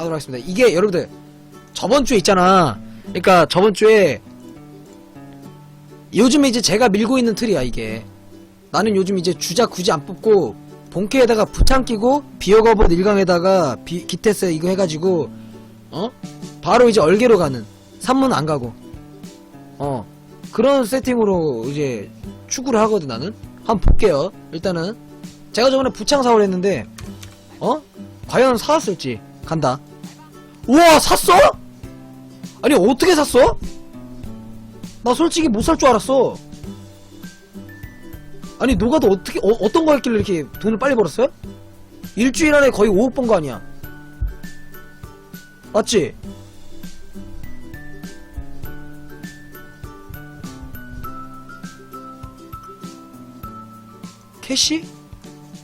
하도록 하겠습니다. 이게 여러분들 저번 주에 있잖아. 그러니까 저번 주에 요즘에 이제 제가 밀고 있는 틀이야 이게. 나는 요즘 이제 주작 굳이 안 뽑고 본캐에다가 부창 끼고 비어거버 1강에다가 비, 기테스 이거 해가지고 어? 바로 이제 얼개로 가는. 산문 안 가고. 어. 그런 세팅으로 이제 추구를 하거든 나는. 한번 볼게요 일단은. 제가 저번에 부창 사오려 했는데 어? 과연 사왔을지. 간다 우와 샀어 아니 어떻게 샀어 나 솔직히 못 살 줄 알았어 아니 노가도 어떻게 어, 떤거 했길래 이렇게 돈을 빨리 벌었어요? 일주일 안에 거의 5억 번 거 아니야 맞지? 캐시?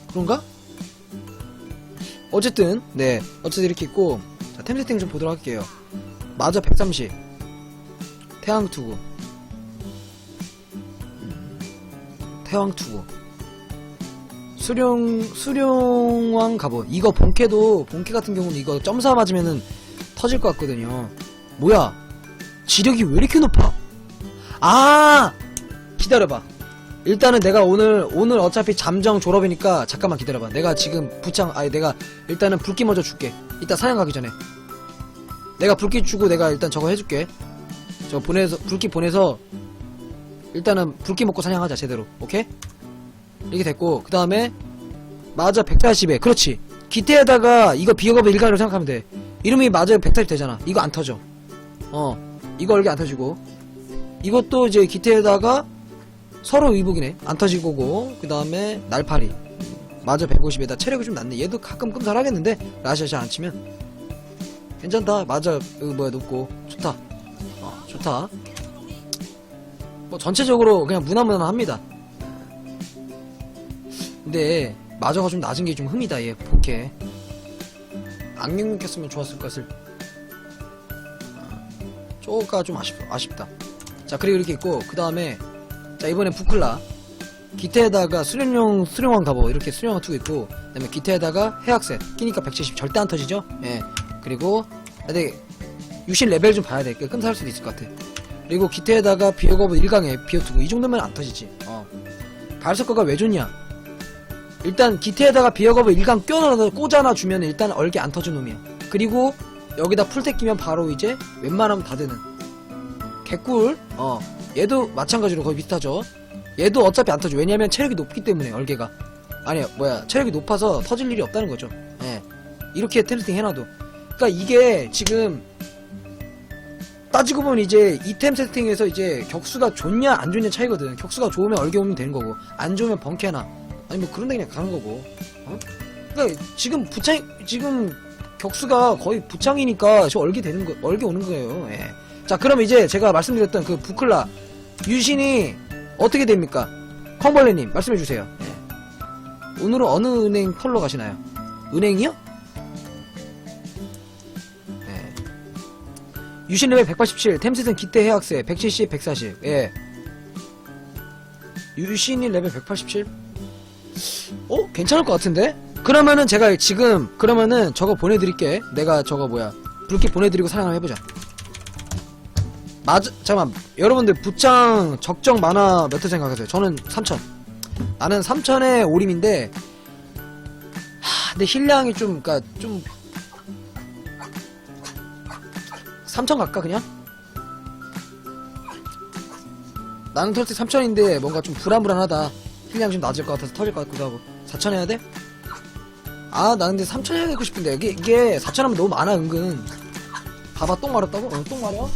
그런가? 어쨌든 네 어쨌든 이렇게 있고 자, 템 세팅 좀 보도록 할게요. 마저 130 태양 투구. 태왕 투구. 수룡 수룡왕 갑옷. 이거 본캐도 본캐 같은 경우는 이거 점사 맞으면은 터질 것 같거든요. 뭐야? 지력이 왜 이렇게 높아? 아! 기다려봐. 일단은 내가 오늘 오늘 어차피 잠정 졸업이니까 잠깐만 기다려봐. 내가 지금 부창 아니 내가 일단은 불기 먼저 줄게. 이따 사냥 가기 전에 내가 불기 주고 내가 일단 저거 해줄게. 저 보내서 불기 보내서 일단은 불기 먹고 사냥하자 제대로. 오케이? 이렇게 됐고 그 다음에 맞아 180에 그렇지. 기태에다가 이거 비어가면 일간으로 생각하면 돼. 이름이 맞아 180 되잖아. 이거 안 터져. 어 이거 얼게 안 터지고. 이것도 이제 기태에다가 서로 의복이네. 안 터질 거고. 그 다음에 날파리. 맞아 150에다 체력이 좀 낮네. 얘도 가끔 끔살하겠는데? 잘안 치면 괜찮다 맞아 그 뭐야 높고 좋다 어 좋다 뭐 전체적으로 그냥 무난무난합니다. 근데 마저가 좀 낮은 게 좀 흠이다 얘 본캐. 악령 느꼈으면 좋았을 것을. 쪼가 좀 아쉽, 아쉽다. 자 그리고 이렇게 있고 그 다음에 자 이번엔 부클라 기태에다가 수련용 수련왕 가보 이렇게 수련왕 투고 있고 그 다음에 기태에다가 해악셋 끼니까 170 절대 안 터지죠? 예 그리고 근데 유실 레벨 좀 봐야 돼. 끔살할 수도 있을 것 같아. 그리고 기태에다가 비어거브 1강에 비어투고 이 정도면 안 터지지. 어. 발석거가 왜 좋냐? 일단 기태에다가 비어거브 1강 껴넣어 꽂아놔 주면 일단 얼게 안 터진 놈이야. 그리고 여기다 풀텍 끼면 바로 이제 웬만하면 다 되는. 개꿀? 어. 얘도 마찬가지로 거의 비슷하죠. 얘도 어차피 안 터져. 왜냐면 체력이 높기 때문에 얼개가. 아니 뭐야. 체력이 높아서 터질 일이 없다는 거죠. 예. 이렇게 템스팅 해놔도 그러니까 이게 지금 따지고 보면 이제 이템 세팅에서 이제 격수가 좋냐 안 좋냐 차이거든. 격수가 좋으면 얼개 오면 되는 거고 안 좋으면 벙캐나 아니 뭐 그런 데 그냥 가는 거고. 어? 그러니까 지금 부창 지금 격수가 거의 부창이니까 저 얼개 되는 거 얼개 오는 거예요. 예. 자 그럼 이제 제가 말씀드렸던 그 부클라 유신이 어떻게 됩니까? 콩벌레님 말씀해 주세요. 예. 오늘은 어느 은행 컬러 가시나요? 은행이요? 유신 레벨 187, 템스는 기대 해학세 170, 140. 예. 유신이 레벨 187? 어? 괜찮을 것 같은데? 그러면은 제가 지금 그러면은 저거 보내드릴게. 내가 저거 뭐야 불길 보내드리고 사냥 해보자. 맞 잠깐만 여러분들 부창 적정 만화 몇 회 생각하세요? 저는 3000. 나는 3000에 오림인데 하, 근데 힐량이 좀 그니까 좀 3천 갈까 그냥? 나는 솔직히 3천인데 뭔가 좀 불안불안하다 힐량 좀 낮을 것 같아서 터질 것 같기도 하고 4천 해야 돼? 아 나 근데 3천 해야 되고 싶은데 이게, 이게 4천 하면 너무 많아 은근 봐봐 똥 마렸다고? 어, 똥 마려?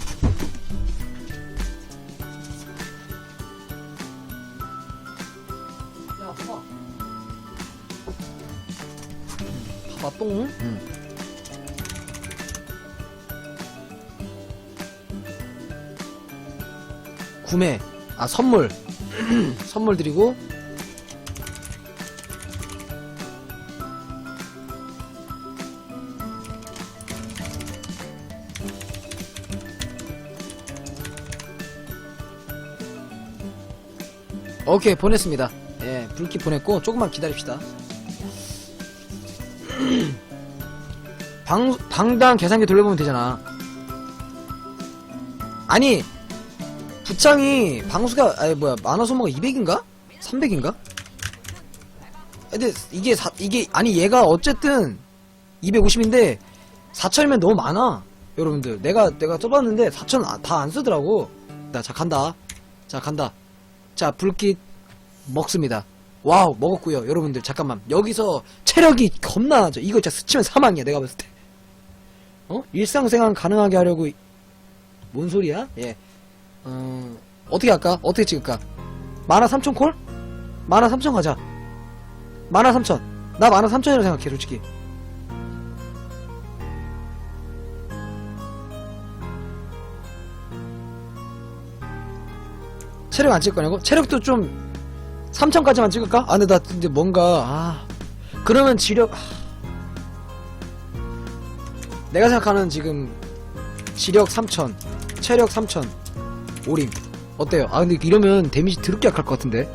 야 봐봐 봐봐 똥 응. 구매 아 선물. 선물 드리고. 오케이 보냈습니다. 예 불키 보냈고 조금만 기다립시다. 방, 방당 계산기 돌려보면 되잖아. 아니, 부창이 방수가, 아니, 뭐야, 만화 소모가 200인가? 300인가? 근데 이게, 사, 이게, 아니, 얘가 어쨌든 250인데 4천이면 너무 많아. 여러분들. 내가, 내가 써봤는데 4천 다 안 쓰더라고. 나, 자, 간다. 자, 간다. 자, 불빛 먹습니다. 와우, 먹었고요 여러분들, 잠깐만. 여기서 체력이 겁나 나죠. 이거 진짜 스치면 사망이야, 내가 봤을 때. 어? 일상생활 가능하게 하려고, 이- 뭔 소리야? 예. 어, 어떻게 할까? 어떻게 찍을까? 만화 3천 콜? 만화 3천 가자. 만화 3천. 나 만화 3천이라고 생각해, 솔직히. 체력 안 찍을 거냐고? 체력도 좀 3천까지만 찍을까? 아 근데 나 근데 뭔가 아 그러면 지력 아. 내가 생각하는 지금 지력 3천 체력 3천 오림 어때요? 아 근데 이러면 데미지 드럽게 약할 것 같은데?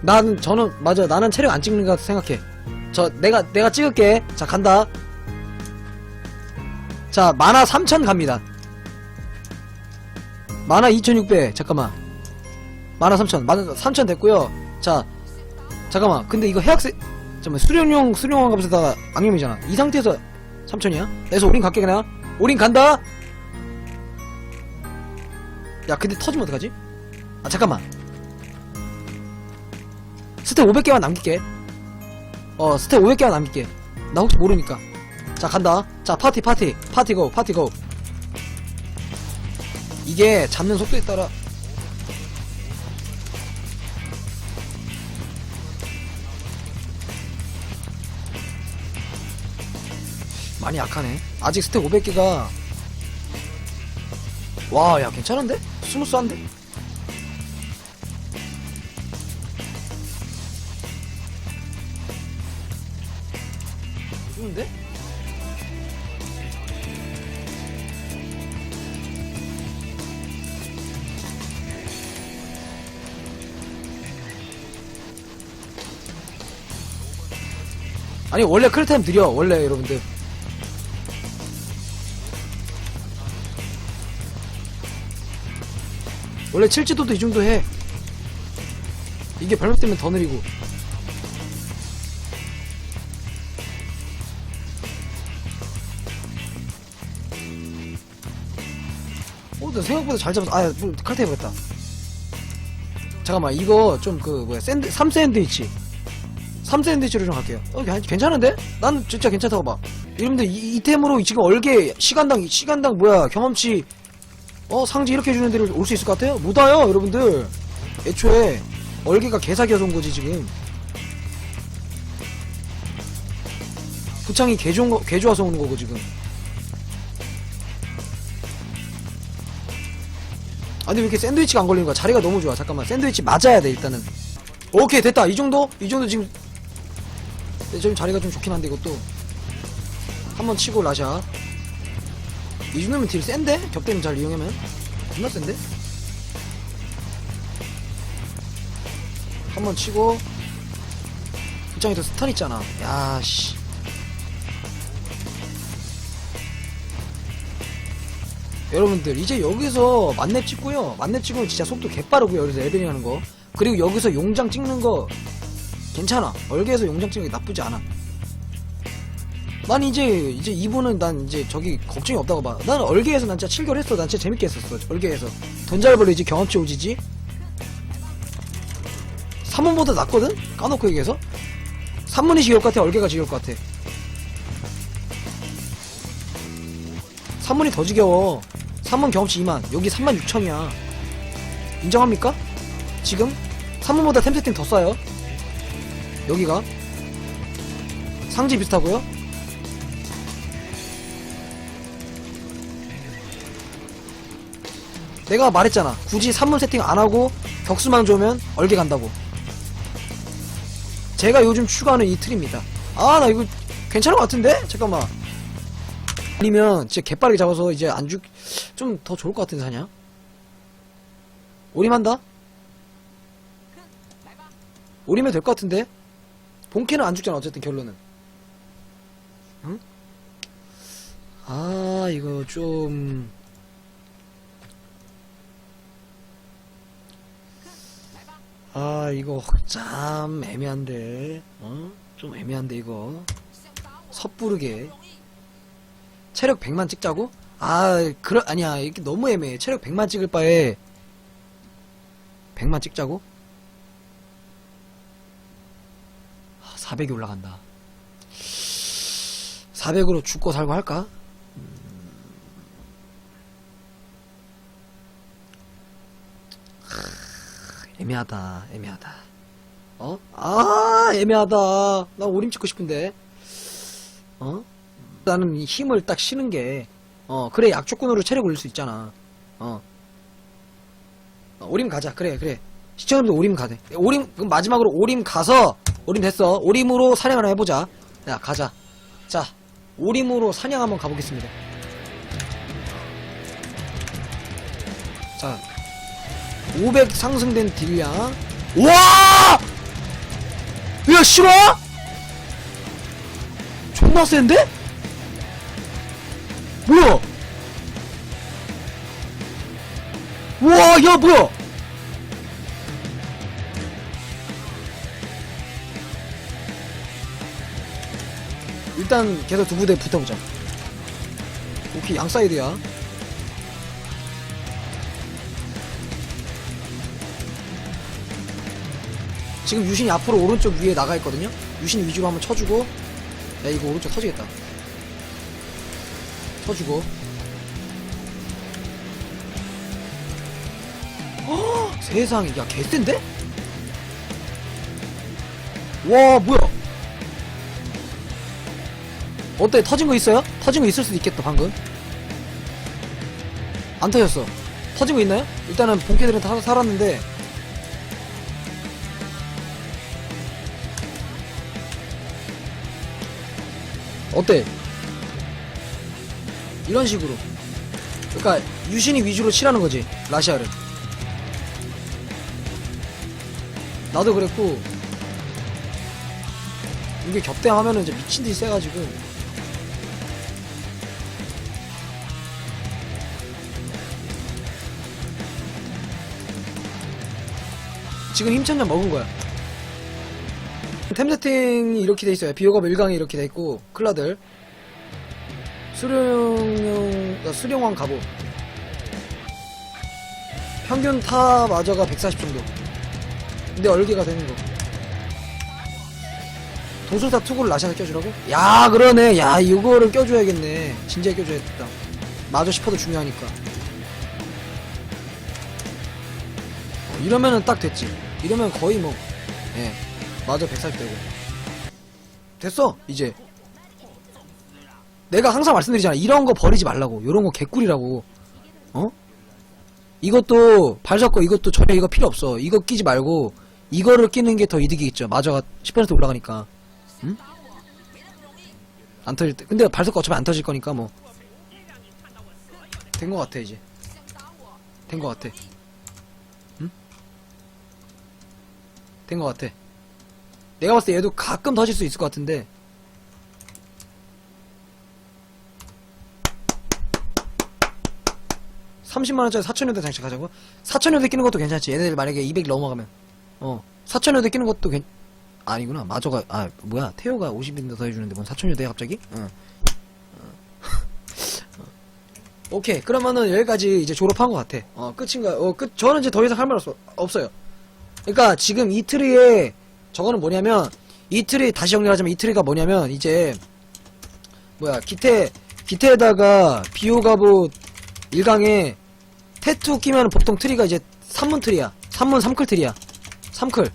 난 저는 맞아. 나는 체력 안 찍는 것 생각해. 저 내가 내가 찍을게. 자 간다. 자 만화 3천 갑니다. 만화 2600 잠깐만. 만화 3000 만화 3000 됐고요. 자 잠깐만. 근데 이거 해학세 잠깐만. 수련용 수련왕 값에다가 악령이잖아. 이 상태에서 3000이야? 그래서 올인 갈게 그냥. 올인 간다 야 근데 터지면 어떡하지? 아 잠깐만. 스택 500개만 남길게. 어 스택 500개만 남길게. 나 혹시 모르니까. 자 간다. 자 파티 파티. 파티 고 파티 고. 이게 잡는 속도에 따라. 많이 약하네. 아직 스택 500개가. 와 야 괜찮은데? 스무스한데? 좋은데? 아니 원래 클템 드려 원래 여러분들 원래 칠지도도 이 정도 해 이게 발목되면 더 느리고 어, 나 생각보다 잘 잡았어. 아, 뭐, 칼퇴 해보겠다. 잠깐만, 이거 좀 그, 뭐야, 샌드, 3샌드위치. 3샌드위치로 좀 갈게요. 어, 괜- 괜찮은데? 난 진짜 괜찮다고 봐. 여러분들, 이, 이 템으로 지금 얼개, 시간당, 시간당 뭐야, 경험치, 어, 상지 이렇게 해주는 데를 올 수 있을 것 같아요? 못 와요, 여러분들. 애초에, 얼개가 개사기여서 온 거지, 지금. 부창이 개 좋은 거, 개 좋아서 오는 거고, 지금. 아니 왜 이렇게 샌드위치가 안 걸리는 거야? 자리가 너무 좋아. 잠깐만 샌드위치 맞아야 돼 일단은. 오케이 됐다. 이 정도? 이 정도 지금 네, 지금 자리가 좀 좋긴 한데 이것도 한번 치고 라샤. 이 정도면 딜 센데? 격대는 잘 이용하면 존나 센데? 한 번 치고 부장에도 스턴 있잖아. 야 씨. 여러분들 이제 여기서 만렙 찍고요 만렙 찍으면 진짜 속도 개빠르고요 여기서 레벨링 하는 거 그리고 여기서 용장 찍는 거 괜찮아 얼개에서 용장 찍는 게 나쁘지 않아 난 이제 이제 이분은 난 이제 저기 걱정이 없다고 봐 난 얼개에서 난 진짜 7개월 했어. 난 진짜 재밌게 했었어 얼개에서. 돈 잘 벌리지? 경험치 오지지? 3원보다 낫거든? 까놓고 얘기해서? 3문이 지겨울 것 같아? 얼개가 지겨울 것 같아? 3문이 더 지겨워. 3문 경험치 2만. 여기 3만 6천이야. 인정합니까? 지금? 3문보다 템 세팅 더 싸요? 여기가? 상지 비슷하고요 내가 말했잖아 굳이 3문 세팅 안하고 격수만 좋으면 얼게 간다고 제가 요즘 추가하는 이 틀입니다 아 나 이거 괜찮은 것 같은데? 잠깐만 아니면 진짜 개빠르게 잡아서 이제 안 죽, 좀 더 좋을 것 같은 사냐? 오림한다? 오리면 될 것 같은데? 본캐는 안 죽잖아, 어쨌든 결론은. 응? 아 이거 좀 아 이거 참 애매한데 어? 좀 애매한데 이거 섣부르게 체력 100만 찍자고? 아 그러 아니야 이게 너무 애매해 체력 100만 찍을 바에 100만 찍자고? 400이 올라간다 400으로 죽고 살고 할까? 음. 애매하다 애매하다 어? 아 애매하다 나 오림 찍고 싶은데 어? 나는 이 힘을 딱 쉬는 게, 어, 그래, 약조건으로 체력 올릴 수 있잖아. 어. 어, 오림 가자. 그래, 그래. 시청자분들 오림 가대. 오림, 그럼 마지막으로 오림 가서, 오림 됐어. 오림으로 사냥을 한번 해보자. 야, 가자. 자, 오림으로 사냥 한번 가보겠습니다. 자, 500 상승된 딜량. 와! 야, 싫어? 존나 센데? 뭐야? 우와, 야, 뭐야? 일단 계속 두 부대 붙어보자. 오케이, 양 사이드야. 지금 유신이 앞으로 오른쪽 위에 나가 있거든요? 유신 위주로 한번 쳐주고, 야, 이거 오른쪽 터지겠다. 쳐주고 헉, 세상에 야 개센데? 와 뭐야 어때 터진 거 있어요? 터진 거 있을 수도 있겠다 방금 안 터졌어 터진 거 있나요? 일단은 본캐들은 다 살았는데 어때? 이런 식으로. 그러니까 유신이 위주로 칠하는 거지 라시아를. 나도 그랬고 이게 겹대하면은 이제 미친 듯이 세가지고 지금 힘천장 먹은 거야. 템 세팅이 이렇게 돼 있어요. 비호가 밀강이 이렇게 돼 있고 클라들. 수령용 그러니까 수령왕 갑옷. 평균 타 마저가 140 정도. 근데 얼개가 되는 거. 도술사 투구를 라시아에 껴주라고? 야 그러네. 야 이거를 껴줘야겠네. 진지하게 껴줘야겠다. 마저 10%도 중요하니까. 어, 이러면은 딱 됐지. 이러면 거의 뭐 예, 마저 140 되고 됐어 이제 내가 항상 말씀드리잖아. 이런 거 버리지 말라고. 이런 거 개꿀이라고. 어? 이것도 발석거 이것도 전혀 이거 필요 없어. 이거 끼지 말고 이거를 끼는 게 더 이득이 있죠. 마저가 10% 올라가니까. 응? 안 터질 때. 근데 발석거 어차피 안 터질 거니까 뭐. 된 거 같아 이제. 된 거 같아. 응? 된 거 같아. 내가 봤을 때 얘도 가끔 터질 수 있을 것 같은데. 삼 30만원짜리 4천여대 장착하자고? 4천여대 끼는 것도 괜찮지. 얘네들 만약에 200 넘어가면. 어. 4천여대 끼는 것도 괜, 아니구나. 마저가, 아, 뭐야. 태호가 50인데 더 해주는데 뭔 4천여대 갑자기? 응. 어. 오케이. 그러면은 여기까지 이제 졸업한 것 같아. 어, 끝인가? 어, 끝. 저는 이제 더 이상 할 말 없어요. 그러니까 지금 이 트리에, 저거는 뭐냐면, 이 트리, 다시 정리하자면 이 트리가 뭐냐면, 이제, 뭐야, 기태, 기태에다가 비오가봇 일강에 태투 끼면 보통 트리가 이제 3문 트리야. 3문 3클 트리야. 3클.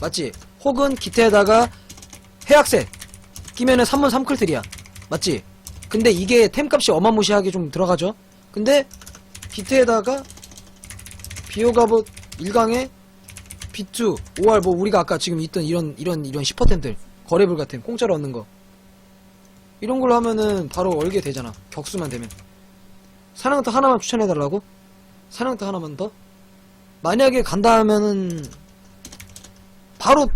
맞지? 혹은 기태에다가 해약셋 끼면은 3문 3클 트리야. 맞지? 근데 이게 템값이 어마무시하게 좀 들어가죠? 근데 기태에다가 비오가봇 일강에 B2, 5R 뭐 우리가 아까 지금 있던 이런 이런 이런 10%템들 거래불 같은 공짜로 얻는 거 이런 걸로 하면은 바로 얼게 되잖아. 격수만 되면. 사냥터 하나만 추천해달라고? 사냥터 하나만 더? 만약에 간다 하면은, 바로,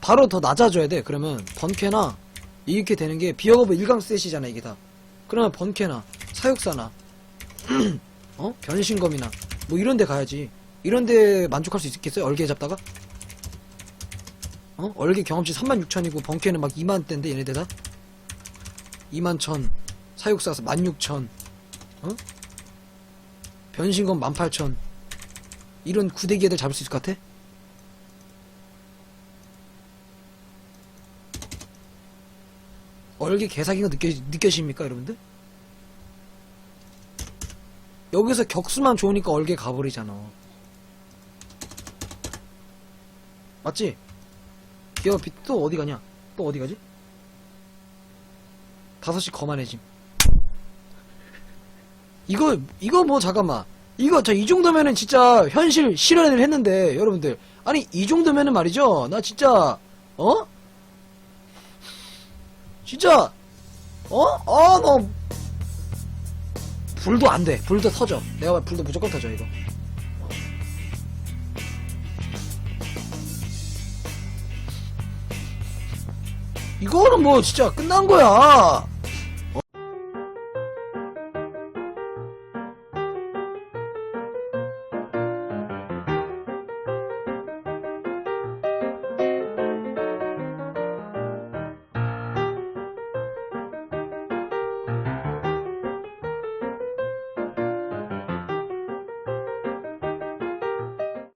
바로 더 낮아져야 돼. 그러면, 번캐나, 이렇게 되는 게 비어거브 1강셋이잖아 이게 다 그러면 번캐나 사육사나 어? 변신검이나 뭐 이런 데 가야지 이런 데 만족할 수 있겠어요? 얼개 잡다가? 어? 얼개 경험치 36,000이고 번캐는 막 2만대인데 얘네들 다? 2만1,000 사육사 16,000 어? 변신검 18,000 이런 구대기 애들 잡을 수 있을 것 같아? 얼개 개사기가 느껴, 느껴집니까 여러분들? 여기서 격수만 좋으니까 얼개 가버리잖아 맞지? 기어 빛또 어디 가냐? 또 어디 가지? 5시 거만해짐 이거 이거 뭐 잠깐만 이거 저 이 정도면은 진짜 현실 실현을 했는데 여러분들 아니 이 정도면은 말이죠 나 진짜 어? 진짜 어? 아너 불도 안 돼 불도 터져 내가 봐, 불도 무조건 터져 이거 이거는 뭐 진짜 끝난 거야